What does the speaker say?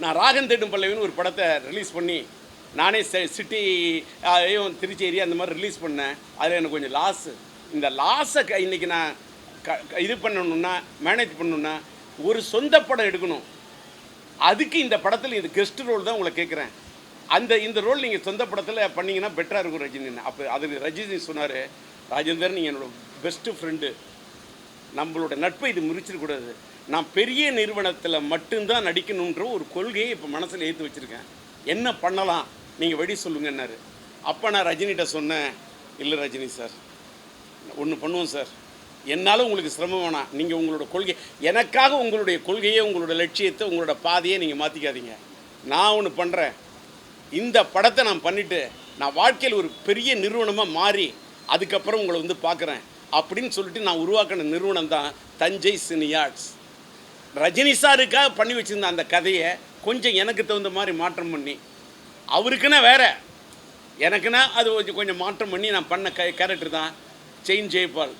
நான் ராகன் தேடும் பல்லவின்னு ஒரு படத்தை ரிலீஸ் பண்ணி நானே சிட்டி திருச்சி ஏரியா அந்த மாதிரி ரிலீஸ் பண்ணேன். அதில் எனக்கு கொஞ்சம் லாஸு இந்த லாஸை க இன்றைக்கி நான் க க- இது பண்ணணுன்னா மேனேஜ் பண்ணணுன்னா ஒரு சொந்த படம் எடுக்கணும். அதுக்கு இந்த படத்தில் இது கெஸ்ட் ரோல் தான் உங்களை கேட்குறேன் அந்த இந்த ரோல் நீங்கள் சொந்த படத்தில் பண்ணிங்கன்னா பெட்டராக இருக்கும் ரஜினி அப்போ அது ரஜினி சொன்னார் ராஜேந்தர் நீங்கள் என்னோட பெஸ்ட்டு ஃப்ரெண்டு நம்மளோட நட்பை இது முறிச்சிடக்கூடாது நான் பெரிய நிறுவனத்தில் மட்டும்தான் நடிக்கணுன்ற ஒரு கொள்கையை இப்போ மனசில் ஏற்றி வச்சுருக்கேன். என்ன பண்ணலாம்? நீங்கள் வெடி சொல்லுங்கன்னாரு. அப்போ நான் ரஜினிகிட்ட சொன்னேன் இல்லை ரஜினி சார் ஒன்று பண்ணுவோம் சார். என்னால் உங்களுக்கு சிரமம் வேணாம். நீங்கள் உங்களோட கொள்கை எனக்காக உங்களுடைய கொள்கையை உங்களோட லட்சியத்தை உங்களோட பாதையை நீங்கள் மாற்றிக்காதீங்க நான் ஒன்று பண்ணுறேன் இந்த படத்தை நான் பண்ணிவிட்டு நான் வாழ்க்கையில் ஒரு பெரிய நிறுவனமாக மாறி அதுக்கப்புறம் உங்களை வந்து பார்க்குறேன் அப்படின்னு சொல்லிட்டு நான் உருவாக்கின நிறுவனம் தான் தஞ்சை சினியார்ட்ஸ். ரஜினி சாருக்காக பண்ணி வச்சுருந்த அந்த கதையை கொஞ்சம் எனக்கு தகுந்த மாதிரி மாற்றம் பண்ணி அவருக்குன்னா வேற எனக்குன்னா அது கொஞ்சம் கொஞ்சம் மாற்றம் பண்ணி நான் பண்ண க கேரக்டர் தான் செயின் ஜெய்பால்.